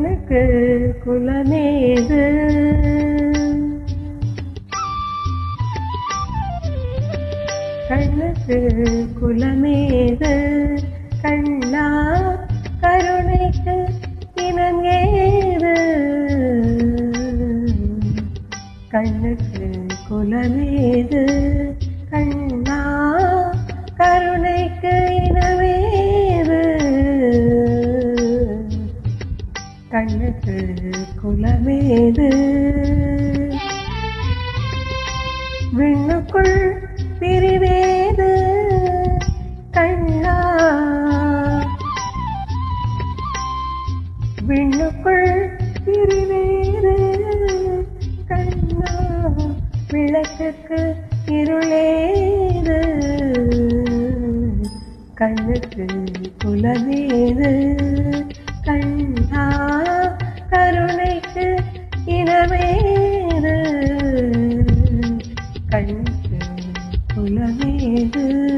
கண்ணுக்கு குலமேது கண்ணுக்கு குலமேது கண்ணா கருணைக்கு இனம் ஏது? கண்ணுக்கு குலமேது கண்ணுக்கு குலமேது? விண்ணுக்குள் பிரிவேது? கண்ணா? விண்ணுக்குள் பிரிவேது? கண்ணா? விளக்குக்கு இருளேது? கண்ணுக்கு குலமேது? இனமேது கண்ணுக்கு குலமேது